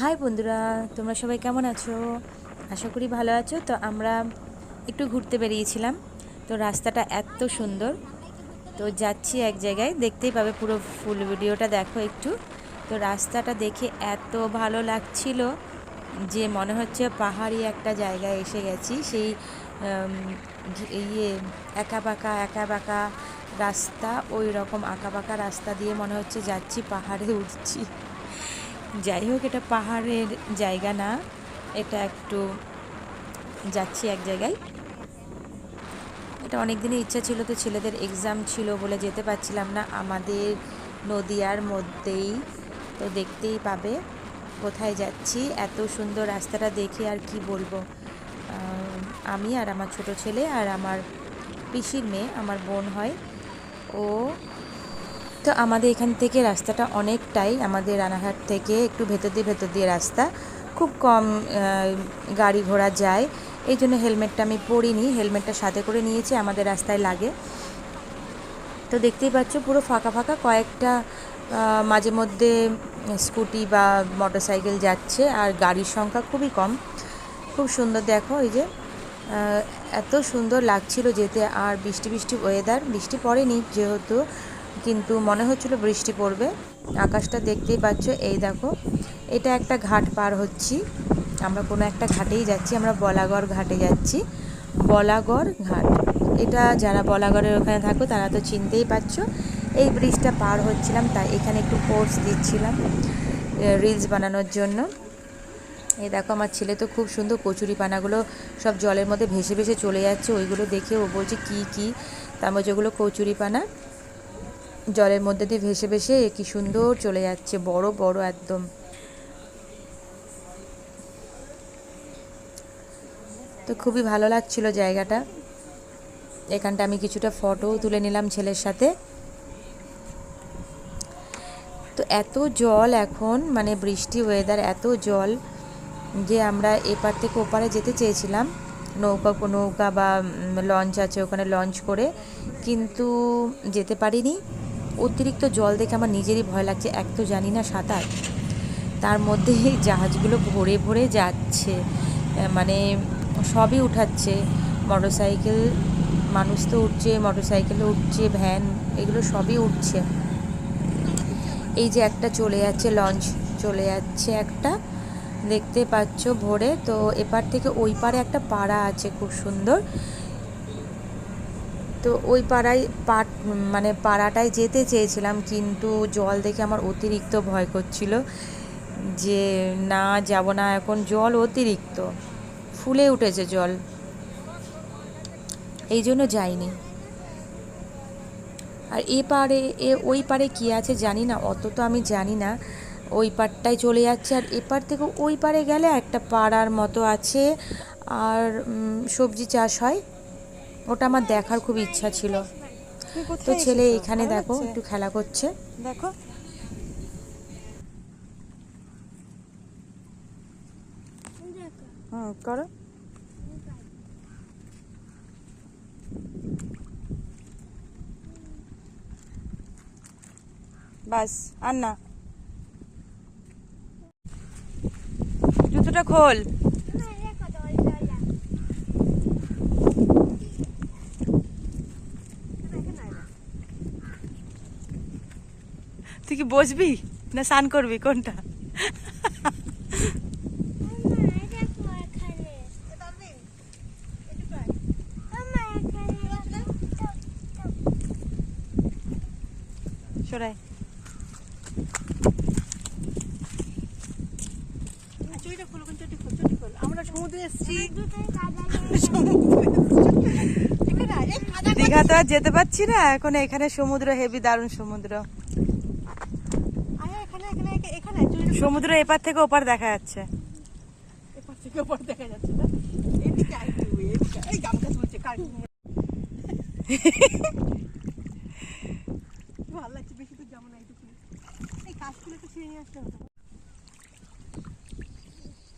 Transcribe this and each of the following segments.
High বন্ধুরা, তোমরা সবাই কেমন আছো? আশা করি ভালো আছো। তো আমরা একটু ঘুরতে বেরিয়েছিলাম। তো রাস্তাটা এত সুন্দর। তো যাচ্ছি এক জায়গায়। দেখতেই পাবে পুরো ফুল ভিডিওটা, দেখো একটু। তো রাস্তাটা দেখে এত ভালো লাগছিল যে মনে হচ্ছে পাহাড়ি একটা জায়গায় এসে গেছি। সেই ইয়ে একা বাঁকা একা বাঁকা রাস্তা ওই রকম আঁকা বাঁকা রাস্তা দিয়ে মনে হচ্ছে যাচ্ছি, পাহাড়ে উঠছি। যাই হোক এটা পাহাড়ের জায়গা না। এটা একটু যাচ্ছি এক জায়গায়। এটা অনেক দিনের ইচ্ছা ছিল তো, ছেলেদের এক্সাম ছিল বলে যেতে পারছিলাম না। আমাদের নদিয়ার মধ্যেই, তো দেখতেই পাবে কোথায় যাচ্ছি। এত সুন্দর রাস্তাটা দেখে আর কি বলব? আমি আর আমার ছোট ছেলে আর আমার পিসির মেয়ে, আমার বোন হয়। ও তো আমাদের এখান থেকে রাস্তাটা অনেকটাই আমাদের রানাঘাট থেকে একটু ভেতর দিয়ে ভেতর দিয়ে রাস্তা। খুব কম গাড়ি ঘোড়া যায়। এই জন্য হেলমেটটা আমি পরিনি। হেলমেটটা সাথে করে নিয়েছি, আমাদের রাস্তায় লাগে। তো দেখতেই পাচ্ছ, পুরো ফাঁকা ফাঁকা কয়েকটা মাঝে মধ্যে স্কুটি বা মোটরসাইকেল যাচ্ছে আর গাড়ির সংখ্যা খুবই কম। খুব সুন্দর দেখো এই যে এত সুন্দর লাগছিল যেতে। আর বৃষ্টি বৃষ্টি ওয়েদার বৃষ্টি পড়েনি যেহেতু। কিন্তু মনে হচ্ছিল বৃষ্টি পড়বে। আকাশটা দেখতেই পাচ্ছ, এই দেখো, এটা একটা ঘাট পার হচ্ছি। আমরা কোনো একটা ঘাটেই যাচ্ছি, আমরা বলাগড় ঘাটে যাচ্ছি। বলাগড় ঘাট। এটা যারা বলাগড়ের ওখানে থাকো, তারা তো চিনতেই পারছ। এই ব্রিজটা পার হচ্ছিলাম, তাই এখানে একটু পোস্ট দিচ্ছিলাম রিলস বানানোর জন্য। এই দেখো, আমার ছেলে তো খুব সুন্দর কচুরি পানাগুলো সব জলের মধ্যে ভেসে ভেসে চলে যাচ্ছে, ওইগুলো দেখে ও বলছে, কি কি? তার মধ্যে ওগুলো কচুরি পানা। জলের মধ্যে দিয়ে ভেসে ভেসে কি সুন্দর চলে যাচ্ছে, বড় বড় একদম। তো খুবই ভালো লাগছিল জায়গাটা। এখানটা আমি কিছুটা ফটো তুলে নিলাম ছেলের সাথে। তো এত জল এখন মানে বৃষ্টি ওয়েদার এত জল যে আমরা এপার থেকে ওপারে যেতে চেয়েছিলাম। নৌকা নৌকা বা লঞ্চ আছে, ওখানে লঞ্চ করে। কিন্তু যেতে পারিনি। অতিরিক্ত জল দেখে আমার নিজেরই ভয় লাগছে, এক তো জানি না সাঁতার। তার মধ্যে এই জাহাজগুলো ভরে ভরে যাচ্ছে মানে সবই উঠাচ্ছে। মোটরসাইকেল, মানুষ তো উঠছে মোটর মোটরসাইকেলও উঠছে, ভ্যান, এগুলো সবই উঠছে। এই যে একটা চলে যাচ্ছে, লঞ্চ চলে যাচ্ছে একটা। দেখতে পাচ্ছ ভোরে, তো এপার থেকে ওই পারে একটা পাড়া আছে খুব সুন্দর। তো ওই পাড়ায় পাট মানে পাড়াটায় যেতে চেয়েছিলাম, কিন্তু জল দেখে আমার অতিরিক্ত ভয় করছিল যে, না, যাব না, এখন জল অতিরিক্ত, ফুলে উঠেছে জল। এই জন্য যাইনি। আর এ পারে এ, ওই পারে কি আছে জানি না, অত তো আমি জানি না, ওই পারটায় চলে যাচ্ছে, আর এপার থেকে ওই পারে গেলে একটা পাড়ার মতো আছে, আর সবজি চাষ হয়। ওটা আমার দেখার খুব ইচ্ছা ছিল। তো ছেলে এখানে দেখো একটু খেলা করছে। দেখো। হুম করো। বাস আর না জুতোটা খোল। তুই কি বসবি? না স্নান করবি? কোনটা? সরাই। চুড়ি আমরা সমুদ্রে এসেছি। দীঘা তো আর যেতে পারছি না। এখন এখানে সমুদ্র হেভি দারুণ সমুদ্র। সমুদ্র এপার থেকে ওপার দেখা যাচ্ছে। এপার থেকে ওপার দেখা যাচ্ছে না। এদিকে। এই গামছা তুলছে কার ভালো লাগছে বেশি তো যাব না এইটুকু এই ছিঁড়ে নিয়ে আসতে হবে।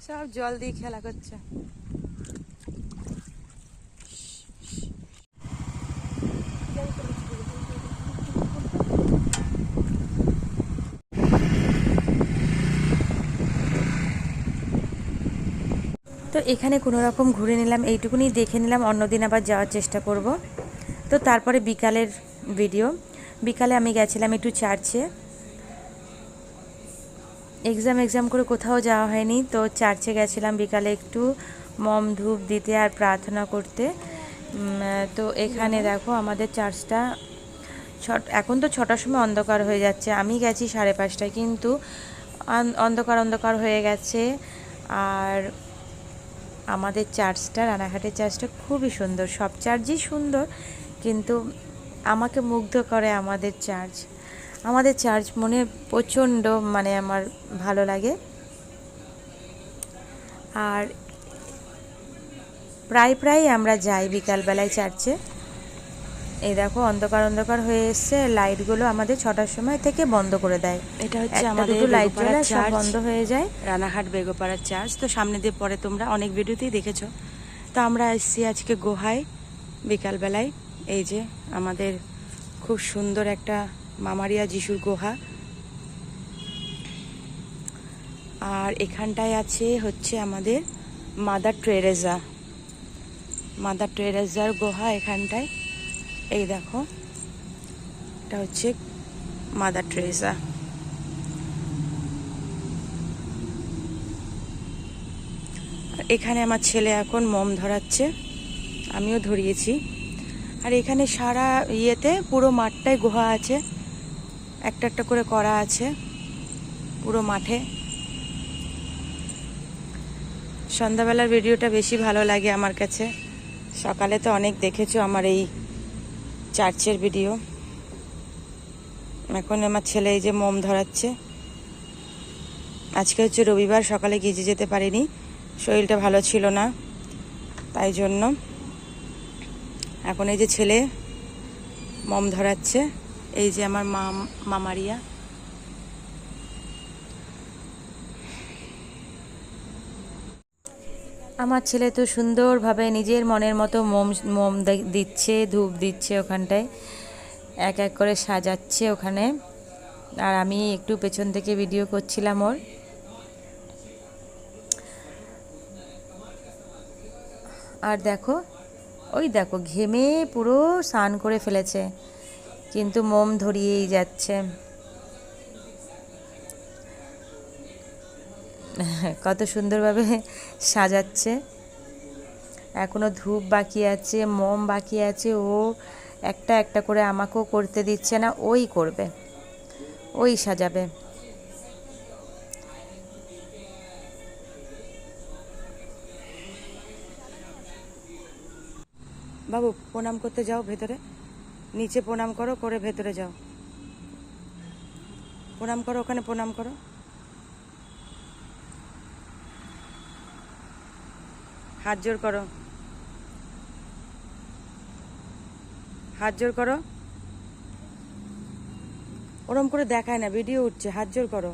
সব জল দিয়ে খেলা করছে। তো এখানে কোনো রকম ঘুরে নিলাম, এইটুকুনি দেখে নিলাম, অন্যদিন আবার যাওয়ার চেষ্টা করব। তো তারপরে বিকালের ভিডিও বিকালে আমি গেছিলাম একটু চার্চে। এক্সাম এক্সাম করে কোথাও যাওয়া হয়নি, তো চার্চে গেছিলাম বিকালে একটু মম ধূপ দিতে আর প্রার্থনা করতে। তো এখানে দেখো আমাদের চার্চটা ছট, এখন তো ছটার সময় অন্ধকার হয়ে যাচ্ছে। আমি গেছি সাড়ে পাঁচটায়, কিন্তু অন্ধকার অন্ধকার হয়ে গেছে। আর আমাদের চার্চটা, রানাঘাটের চার্চটা খুবই সুন্দর। সব চার্চই সুন্দর, কিন্তু আমাকে মুগ্ধ করে আমাদের চার্চ। আমাদের চার্চ মনে প্রচণ্ড মানে আমার ভালো লাগে। আর প্রায় প্রায় আমরা যাই বিকালবেলায় চার্চে। এই দেখো অন্ধকার অন্ধকার হয়ে এসছে লাইটগুলো আমাদের ছটার সময় থেকে বন্ধ করে দেয়। এটা হচ্ছে আমাদের লাইট জ্বলে সব বন্ধ হয়ে যায়। রানাঘাট বেগোপাড়ার চার্চ তো সামনে দিয়ে পরে তোমরা অনেক ভিডিওতেই দেখেছ। তো আমরা এসেছি আজকে গোহায়। বিকালবেলায় এই যে আমাদের খুব সুন্দর একটা মামারিয়া যিশুর গুহা। আর এখানটায় আছে হচ্ছে আমাদের মাদার ট্রেরেজা মাদার ট্রেরেজার গুহা এখানটায়। এই দেখো, এটা হচ্ছে মাদার আর এখানে আমার ছেলে এখন মম ধরাচ্ছে, আমিও ধরিয়েছি। আর এখানে সারা ইয়েতে পুরো মাঠটাই গুহা আছে, একটা একটা করে করা আছে, পুরো মাঠে। সন্ধ্যাবেলার ভিডিওটা বেশি ভালো লাগে আমার কাছে। সকালে তো অনেক দেখেছ আমার এই চার্চের ভিডিও। এখন আমার ছেলে এই যে মোম ধরাচ্ছে। আজকে হচ্ছে রবিবার, সকালে গিজে যেতে পারিনি। শরীরটা ভালো ছিল না, তাই জন্য এখন এই যে ছেলে মম ধরাচ্ছে। এই যে আমার মা মামারিয়া। আমার ছেলে তো সুন্দরভাবে নিজের মনের মতো মোম মোম দিচ্ছে, ধূপ দিচ্ছে ওখানটায়। এক এক করে সাজাচ্ছে ওখানে। আর আমি একটু পেছন থেকে ভিডিও করছিলাম ওর। আর দেখো, ওই দেখো ঘেমে পুরো স্নান করে ফেলেছে। কিন্তু মোম ধরিয়েই যাচ্ছে। কত সুন্দরভাবে সাজাচ্ছে। এখনও ধূপ বাকি আছে, মোম বাকি আছে, ও একটা একটা করে আমাকেও করতে দিচ্ছে না, ওই করবে, ওই সাজাবে। বাবু, প্রণাম করতে যাও ভেতরে। নিচে প্রণাম করো করে ভেতরে যাও। প্রণাম করো, ওখানে প্রণাম করো। হাত জোর করো। হাত জোর করো। ওরম করে দেখায় না ভিডিও উঠছে, হাত জোর করো।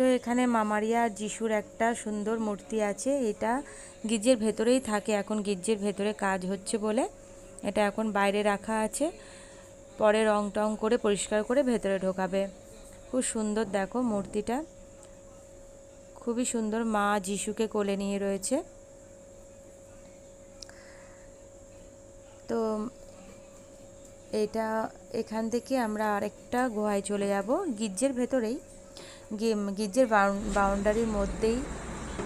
তো এখানে মামারিয়া যিশুর একটা সুন্দর মূর্তি আছে। এটা গির্জের ভেতরেই থাকে। এখন গির্জের ভেতরে কাজ হচ্ছে বলে এটা এখন বাইরে রাখা আছে। পরে রং টং করে পরিষ্কার করে ভেতরে ঢোকাবে। খুব সুন্দর দেখো মূর্তিটা। খুবই সুন্দর মা যিশুকে কোলে নিয়ে রয়েছে। তো এটা এখান থেকে আমরা আরেকটা গুহায় চলে যাব। গির্জের ভেতরেই গির্জের বাউন্ডারির মধ্যেই।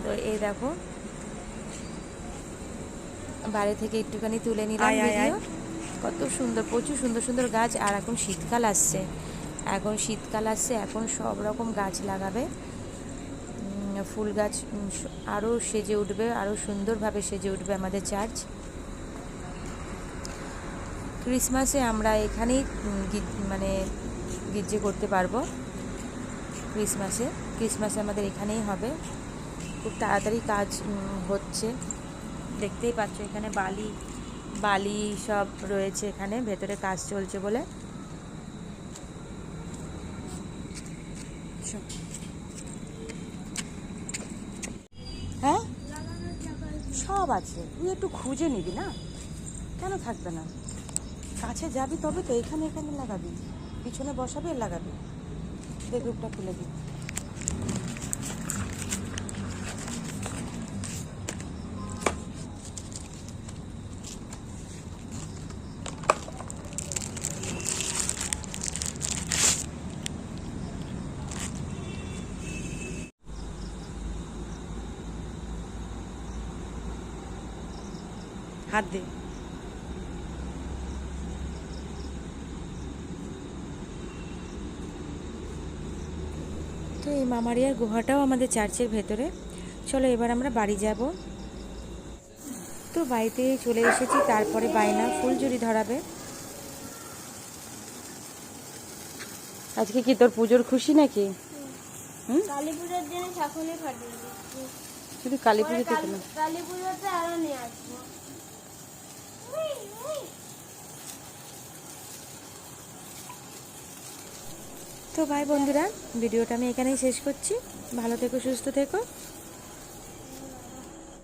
তো এই দেখো। বাইরে থেকে একটুখানি তুলে নিলাম। ভিডিও কত সুন্দর প্রচুর সুন্দর সুন্দর গাছ। আর এখন শীতকাল আসছে। এখন শীতকাল আসছে এখন সব রকম গাছ লাগাবে। ফুল গাছ আরও সেজে উঠবে আরও সুন্দরভাবে সেজে উঠবে আমাদের চার্চ ক্রিসমাসে আমরা এখানেই মানে গির্জে করতে পারব। ক্রিসমাসে। ক্রিসমাসে আমাদের এখানেই হবে। খুব তাড়াতাড়ি কাজ হচ্ছে। দেখতেই পাচ্ছ এখানে বালি বালি সব রয়েছে এখানে। ভেতরে কাজ চলছে বলে। হ্যাঁ? সব আছে। তুই একটু খুঁজে নিবি, না? কেন থাকবে না? কাছে যাবি তবে তো এখানে এখানে লাগাবি। পিছনে বসাবি আর লাগাবি। দে গ্রুপটা খুলে দিই। হাত দে। তো এই মামারিয়ার গুহাটাও আমাদের চার্চের ভেতরে। চলো এবার আমরা বাড়ি যাব। তো বাড়িতে চলে এসেছি তারপরে বায়না ফুলঝুরি ধরাবে। আজকে কি তোর পুজোর খুশি নাকি? কালী পুজোর দিনে ফাটিয়ে শুধু কালী পুজোতে কালী পুজোতে আরও নিয়ে আসব। তো ভাই বন্ধুরা ভিডিওটা আমি এখানেই শেষ করছি। ভালো থেকো সুস্থ থেকো।